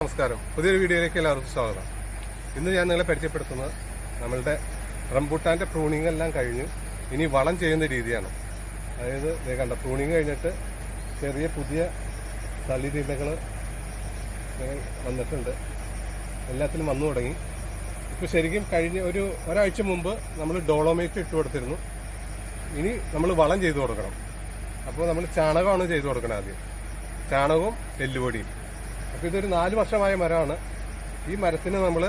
നമസ്കാരം. പുതിയൊരു വീഡിയോയിലേക്ക് എല്ലാവർക്കും സ്വാഗതം. ഇന്ന് ഞാൻ നിങ്ങളെ പരിചയപ്പെടുത്തുന്നത് നമ്മളുടെ റംബൂട്ടാന്റെ പ്രൂണിംഗ് എല്ലാം കഴിഞ്ഞു. ഇനി വളം ചെയ്യുന്ന രീതിയാണ്. അതായത് കണ്ട പ്രൂണിങ് കഴിഞ്ഞിട്ട് ചെറിയ പുതിയ തളിരിലകൾ വന്നിട്ടുണ്ട്. എല്ലാത്തിലും വന്നു തുടങ്ങി. ഇപ്പോൾ ശരിക്കും കഴിഞ്ഞ ഒരു ഒരാഴ്ച മുമ്പ് നമ്മൾ ഡോളോമേറ്റ് ഇട്ട് കൊടുത്തിരുന്നു. ഇനി നമ്മൾ വളം ചെയ്തു കൊടുക്കണം. അപ്പോൾ നമ്മൾ ചാണകമാണ് ചെയ്തു കൊടുക്കണം ആദ്യം. ചാണകവും എല്ലുപൊടിയും. അപ്പോൾ ഇതൊരു നാല് വർഷമായ മരമാണ്. ഈ മരത്തിന് നമ്മൾ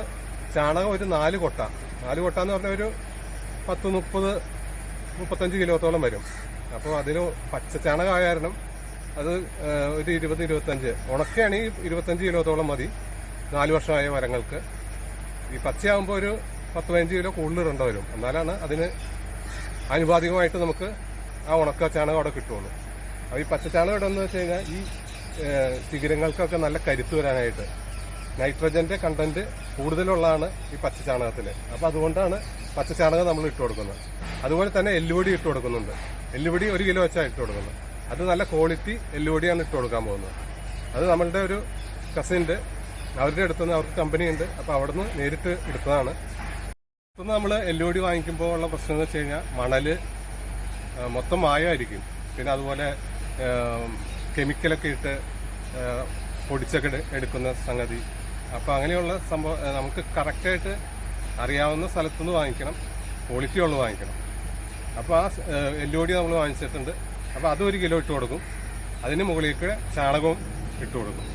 ചാണകം ഒരു നാല് കൊട്ട. നാല് കൊട്ട എന്ന് പറഞ്ഞാൽ ഒരു പത്ത് മുപ്പത് മുപ്പത്തഞ്ച് കിലോത്തോളം വരും. അപ്പോൾ അതിന് പച്ച ചാണകമായ കാരണം അത് ഒരു ഇരുപത് ഇരുപത്തഞ്ച്. ഈ ഇരുപത്തഞ്ച് കിലോത്തോളം മതി. നാല് വർഷമായ മരങ്ങൾക്ക്. ഈ പച്ചയാകുമ്പോൾ ഒരു പത്ത് പതിനഞ്ച് കിലോ കൂടുതൽ ഇടേണ്ട വരും. എന്നാലാണ് അതിന് ആനുപാതികമായിട്ട് നമുക്ക് ആ ഉണക്ക ചാണകം അവിടെ കിട്ടുള്ളൂ. അപ്പോൾ ഈ പച്ച ചാണകം ഇടുന്നത് വെച്ച് കഴിഞ്ഞാൽ ഈ ശിഖരങ്ങൾക്കൊക്കെ നല്ല കരുത്ത് വരാനായിട്ട്. നൈട്രജന്റെ കണ്ടന്റ് കൂടുതലുള്ളതാണ് ഈ പച്ചചാണകത്തിൽ അപ്പോൾ അതുകൊണ്ടാണ് പച്ചചാണകം നമ്മൾ ഇട്ട് കൊടുക്കുന്നത്. അതുപോലെ തന്നെ എല്ലുപൊടി ഇട്ട് കൊടുക്കുന്നുണ്ട്. എല്ലുപൊടി ഒരു കിലോ വെച്ചാണ് ഇട്ട് കൊടുക്കുന്നത്. അത് നല്ല ക്വാളിറ്റി എല്ലുപൊടിയാണ് ഇട്ട് കൊടുക്കാൻ പോകുന്നത്. അത് നമ്മളുടെ ഒരു കസിന്റെ അവരുടെ അടുത്ത് നിന്ന് അവർക്ക് കമ്പനി ഉണ്ട്. അവിടെ നിന്ന് നേരിട്ട് എടുത്തതാണ്. ഇപ്പം നമ്മൾ എല്ലുപൊടി വാങ്ങിക്കുമ്പോൾ ഉള്ള പ്രശ്നം എന്ന് വെച്ച് കഴിഞ്ഞാൽ മണൽ മൊത്തം മായമായിരിക്കും. പിന്നെ അതുപോലെ കെമിക്കലൊക്കെ ഇട്ട് പൊടിച്ചൊക്കെ എടുക്കുന്ന സംഗതി. അപ്പോൾ അങ്ങനെയുള്ള സംഭവം നമുക്ക് കറക്റ്റായിട്ട് അറിയാവുന്ന സ്ഥലത്തുനിന്ന് വാങ്ങിക്കണം. ക്വാളിറ്റി ഉള്ളത് വാങ്ങിക്കണം. അപ്പോൾ ആ എല്ലോടി നമ്മൾ വാങ്ങിച്ചിട്ടുണ്ട്. അപ്പോൾ അത് ഒരു കിലോ ഇട്ട് കൊടുക്കും. അതിന് മുകളിലേക്ക് ചാണകവും ഇട്ട് കൊടുക്കും.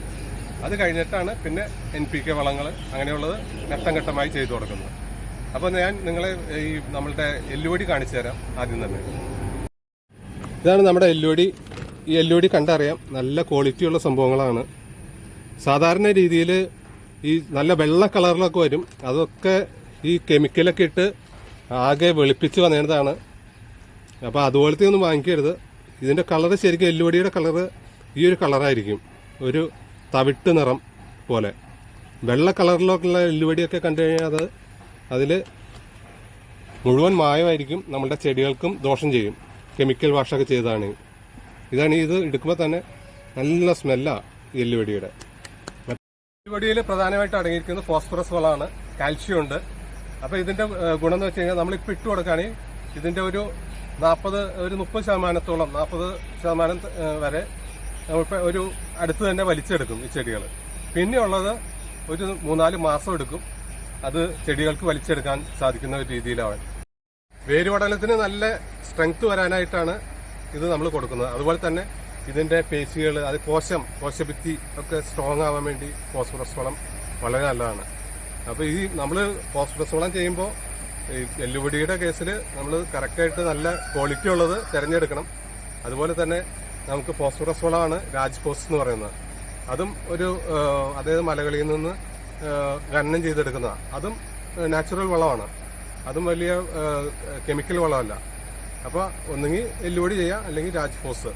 അത് കഴിഞ്ഞിട്ടാണ് പിന്നെ എൻ പി കെ വളങ്ങൾ അങ്ങനെയുള്ളത് ഘട്ടം ഘട്ടമായി ചെയ്തു കൊടുക്കുന്നത്. അപ്പോൾ ഞാൻ നിങ്ങളെ ഈ നമ്മളുടെ എല്ലുവടി കാണിച്ചു തരാം ആദ്യം തന്നെ. ഇതാണ് നമ്മുടെ എല്ലുപൊടി. ഈ എൽ ഡി കണ്ടറിയാം. നല്ല ക്വാളിറ്റിയുള്ള സംഭവങ്ങളാണ്. സാധാരണ രീതിയിൽ ഈ നല്ല വെള്ള കളറിലൊക്കെ വരും. അതൊക്കെ ഈ കെമിക്കലൊക്കെ ഇട്ട് ആകെ വെളുപ്പിച്ച് വന്നേണ്ടതാണ്. അപ്പോൾ അതുപോലത്തെ ഒന്നും വാങ്ങിക്കരുത്. ഇതിന്റെ കളറ് ശരിക്കും എല്ലുപൊടിയുടെ കളറ് ഈ ഒരു കളറായിരിക്കും ഒരു തവിട്ട് നിറം പോലെ. വെള്ള കളറിലൊക്കെയുള്ള എല്ലുപൊടിയൊക്കെ കണ്ടു കഴിഞ്ഞാൽ അത് അതിൽ മുഴുവൻ മായമായിരിക്കും. നമ്മുടെ ചെടികൾക്കും ദോഷം ചെയ്യും. കെമിക്കൽ വാഷൊക്കെ ചെയ്തതാണ്. ഇതാണ് ഇത് എടുക്കുമ്പോൾ തന്നെ നല്ല സ്മെല്ലാണ് എല്ലുവടിയുടെ എല്ലുവടിയിൽ പ്രധാനമായിട്ട് അടങ്ങിയിരിക്കുന്നത് ഫോസ്ഫറസ് വളമാണ്. കാൽഷ്യം ഉണ്ട്. അപ്പോൾ ഇതിന്റെ ഗുണം എന്ന് വെച്ച് കഴിഞ്ഞാൽ നമ്മളിപ്പോൾ ഇട്ട് കൊടുക്കുകയാണെങ്കിൽ ഇതിന്റെ ഒരു നാൽപ്പത് ഒരു മുപ്പത് ശതമാനത്തോളം നാൽപ്പത് ശതമാനം വരെ നമ്മളിപ്പോൾ ഒരു അടുത്ത് തന്നെ വലിച്ചെടുക്കും ഈ ചെടികൾ പിന്നെയുള്ളത് ഒരു മൂന്നാൽ മാസം എടുക്കും. അത് ചെടികൾക്ക് വലിച്ചെടുക്കാൻ സാധിക്കുന്ന ഒരു രീതിയിലാണ് വേരുപടലത്തിന് നല്ല സ്ട്രെങ്ത് വരാനായിട്ടാണ് ഇത് നമ്മൾ കൊടുക്കുന്നത്. അതുപോലെ തന്നെ ഇതിന്റെ പേശികൾ അത് കോശം കോശഭിത്തി ഒക്കെ സ്ട്രോങ് ആവാൻ വേണ്ടി ഫോസ്ഫറസ് വളം വളരെ നല്ലതാണ്. അപ്പോൾ ഈ നമ്മൾ ഫോസ്ഫറസ് വളം ചെയ്യുമ്പോൾ ഈ എല്ലുപൊടിയുടെ കേസിൽ നമ്മൾ കറക്റ്റായിട്ട് നല്ല ക്വാളിറ്റി ഉള്ളത് തിരഞ്ഞെടുക്കണം. അതുപോലെ തന്നെ നമുക്ക് ഫോസ്ഫറസ് വളമാണ് രാജ് രാജ്ഫോസ് എന്ന് പറയുന്നത്. അതും ഒരു അതായത് മലകളിൽ നിന്ന് ഖനനം ചെയ്തെടുക്കുന്നതാണ് അതും നാച്ചുറൽ വളമാണ്. അതും വലിയ കെമിക്കൽ വളമല്ല. അപ്പോൾ ഒന്നുകിൽ എല്ലുപൊടി ചെയ്യാം അല്ലെങ്കിൽ രാജ്ഫോസ്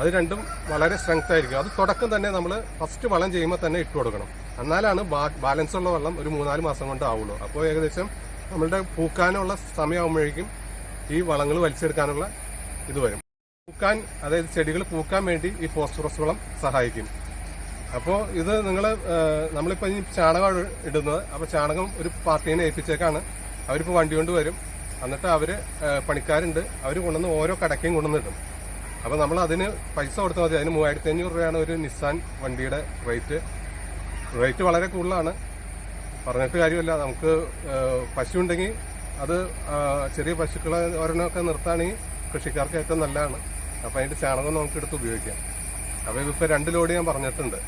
അത് രണ്ടും വളരെ സ്ട്രെങ്ത് ആയിരിക്കും അത് തുടക്കം തന്നെ നമ്മൾ ഫസ്റ്റ് വളം ചെയ്യുമ്പോൾ തന്നെ ഇട്ട് കൊടുക്കണം. എന്നാലാണ് ബാലൻസ് ഉള്ള വെള്ളം ഒരു മൂന്നാൽ മാസം കൊണ്ട് ആവുള്ളൂ. അപ്പോൾ ഏകദേശം നമ്മളുടെ പൂക്കാനുള്ള സമയമാകുമ്പോഴേക്കും ഈ വളങ്ങൾ വലിച്ചെടുക്കാനുള്ള ഇത് വരും. പൂക്കാൻ അതായത് ചെടികൾ പൂക്കാൻ വേണ്ടി ഈ ഫോസ്ഫറസ് വളം സഹായിക്കും. അപ്പോൾ ഇത് നിങ്ങൾ നമ്മളിപ്പോൾ ഈ ചാണകം ഇടുന്നത്. അപ്പോൾ ചാണകം ഒരു പാർട്ടീനെ ഏൽപ്പിച്ചേക്കാണ്. അവരിപ്പോൾ വണ്ടി കൊണ്ട് വരും. എന്നിട്ട് അവർ പണിക്കാരുണ്ട്. അവർ കൊണ്ടുവന്ന് ഓരോ കടക്കയും കൊണ്ടുവന്നിട്ടും അപ്പോൾ നമ്മൾ അതിന് പൈസ കൊടുത്താൽ മതി. അതിന് മൂവായിരത്തി അഞ്ഞൂറ് രൂപയാണ് ഒരു നിസ്സാൻ വണ്ടിയുടെ റേറ്റ് റേറ്റ് വളരെ കൂടുതലാണ്. പറഞ്ഞിട്ട് കാര്യമില്ല. നമുക്ക് പശു ഉണ്ടെങ്കിൽ അത് ചെറിയ പശുക്കളെ ഒരെണ്ണമൊക്കെ നിർത്താണെങ്കിൽ കൃഷിക്കാർക്ക് ഏറ്റവും നല്ലതാണ്. അപ്പോൾ അതിന്റെ ചാണകം നമുക്ക് എടുത്ത് ഉപയോഗിക്കാം. അപ്പോൾ ഇതിപ്പോൾ രണ്ട് ലോഡ് ഞാൻ പറഞ്ഞിട്ടുണ്ട്.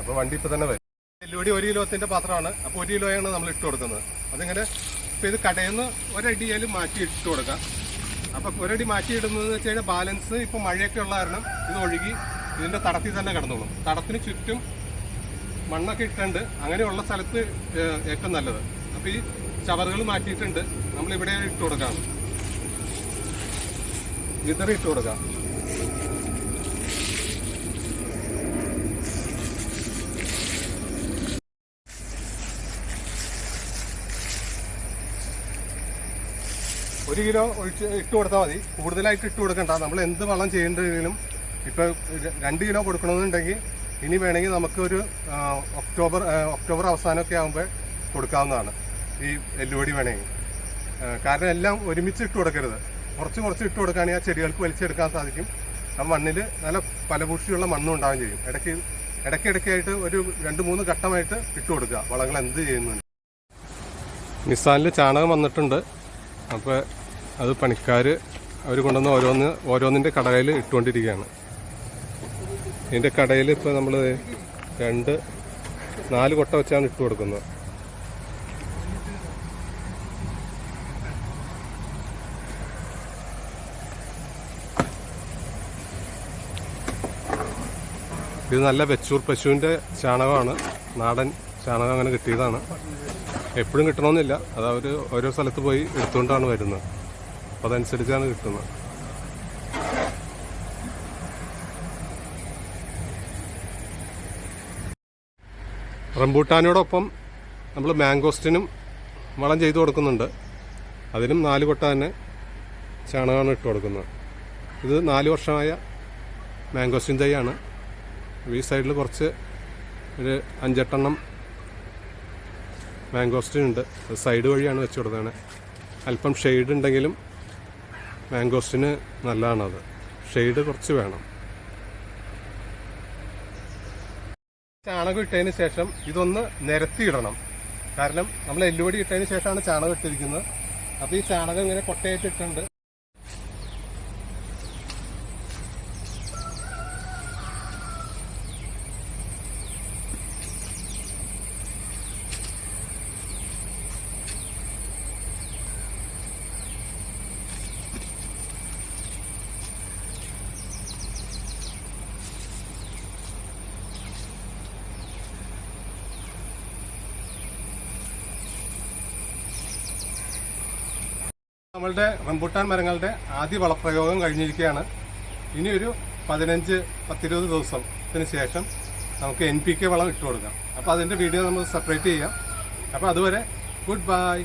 അപ്പോൾ വണ്ടി ഇപ്പോൾ തന്നെ വരും. ലോഡി ഒരു കിലോത്തിന്റെ പാത്രമാണ്. അപ്പോൾ ഒരു കിലോയാണ് നമ്മൾ ഇട്ട് കൊടുക്കുന്നത്. അതിങ്ങനെ? ഇപ്പോൾ ഇത് കടയിൽ നിന്ന് ഒരടിയാലും മാറ്റി ഇട്ട് കൊടുക്കാം. അപ്പോൾ ഒരടി മാറ്റി ഇടുന്നതെന്ന് വെച്ച് കഴിഞ്ഞാൽ ബാലൻസ് ഇപ്പോൾ മഴയൊക്കെ ഉള്ള കാരണം ഇത് ഒഴുകി ഇതിന്റെ തടത്തിൽ തന്നെ കിടന്നോളും. തടത്തിന് ചുറ്റും മണ്ണൊക്കെ ഇട്ടുണ്ട് അങ്ങനെയുള്ള സ്ഥലത്ത് ഏറ്റവും നല്ലത്. അപ്പോൾ ഈ ചവറുകൾ മാറ്റിയിട്ടുണ്ട്. നമ്മളിവിടെ ഇട്ട് കൊടുക്കാം. വിതറി ഇട്ട് കൊടുക്കാം. ഒരു കിലോ ഒഴിച്ച് ഇട്ട് കൊടുത്താൽ മതി. കൂടുതലായിട്ട് ഇട്ട് കൊടുക്കണ്ട. നമ്മൾ എന്ത് വളം ചെയ്യേണ്ടതിനും ഇപ്പൊ രണ്ട് കിലോ കൊടുക്കണമെന്നുണ്ടെങ്കിൽ ഇനി വേണമെങ്കിൽ നമുക്ക് ഒരു ഒക്ടോബർ ഒക്ടോബർ അവസാനമൊക്കെ ആകുമ്പോൾ കൊടുക്കാവുന്നതാണ്. ഈ എല്ലുപൊടി വേണമെങ്കിൽ. കാരണം എല്ലാം ഒരുമിച്ച് ഇട്ട് കൊടുക്കരുത്. കുറച്ച് കുറച്ച് ഇട്ട് കൊടുക്കുകയാണെങ്കിൽ ആ ചെടികൾക്ക് വലിച്ചെടുക്കാൻ സാധിക്കും. ആ മണ്ണിൽ നല്ല ഫലപുഷ്ടിയുള്ള മണ്ണും ഉണ്ടാവുകയും ചെയ്യും. ഇടയ്ക്ക് ഇടയ്ക്കിടയ്ക്കായിട്ട് ഒരു രണ്ട് മൂന്ന് ഘട്ടമായിട്ട് ഇട്ട് കൊടുക്കുക. വളങ്ങൾ എന്ത് ചെയ്യുന്നുണ്ട് നിസാനിൽ ചാണകം വന്നിട്ടുണ്ട്. അപ്പോൾ അത് പണിക്കാർ അവർ കൊണ്ടുവന്ന് ഓരോന്ന് ഓരോന്നിന്റെ കടയിൽ ഇട്ടുകൊണ്ടിരിക്കുകയാണ്. ഇതിന്റെ കടയിൽ ഇപ്പോൾ നമ്മൾ രണ്ട് നാല് കൊട്ട വെച്ചാണ് ഇട്ട് കൊടുക്കുന്നത്. ഇത് നല്ല വെച്ചൂർ പശുവിന്റെ ചാണകമാണ്. നാടൻ ചാണകം അങ്ങനെ കിട്ടിയതാണ്. എപ്പോഴും കിട്ടണമെന്നില്ല. അത് അവർ ഓരോ സ്ഥലത്ത് പോയി എടുത്തുകൊണ്ടാണ് വരുന്നത്. അപ്പോൾ അതനുസരിച്ചാണ് കിട്ടുന്നത്. റംബൂട്ടാനോടൊപ്പം നമ്മൾ മാംഗോസ്റ്റിനും വളം ചെയ്തു കൊടുക്കുന്നുണ്ട്. അതിനും നാല് കൊട്ട തന്നെ ചാണകമാണ് ഇട്ട് കൊടുക്കുന്നത്. ഇത് നാല് വർഷമായ മാംഗോസ്റ്റിൻ തൈയാണ്. ഈ സൈഡിൽ കുറച്ച് ഒരു അഞ്ചെട്ടെണ്ണം മാംഗോസ്റ്റിൻ ഉണ്ട് സൈഡ് വഴിയാണ് വെച്ച് കൊടുത്തത് അല്പം ഷെയ്ഡ് ഉണ്ടെങ്കിലും മാംഗോസ്റ്റിന് നല്ലതാണത്. ഷെയ്ഡ് കുറച്ച് വേണം. ചാണകം ഇട്ടതിന് ശേഷം ഇതൊന്ന് നിരത്തിയിടണം. കാരണം നമ്മൾ എല്ലുപൊടി ഇട്ടതിന് ശേഷമാണ് ചാണകം ഇട്ടിരിക്കുന്നത്. അപ്പോൾ ഈ ചാണകം ഇങ്ങനെ കൊട്ടയായിട്ട് ഇട്ടുണ്ട് നമ്മളുടെ റംബുട്ടാൻ മരങ്ങളുടെ ആദ്യ വളപ്രയോഗം കഴിഞ്ഞിരിക്കുകയാണ്. ഇനി ഒരു പതിനഞ്ച് പത്തിരുപത് ദിവസത്തിന് ശേഷം നമുക്ക് എൻ പി കെ വളം ഇട്ട് കൊടുക്കാം അപ്പോൾ അതിന്റെ വീഡിയോ നമ്മൾ സെപ്പറേറ്റ് ചെയ്യാം. അപ്പോൾ അതുവരെ ഗുഡ് ബൈ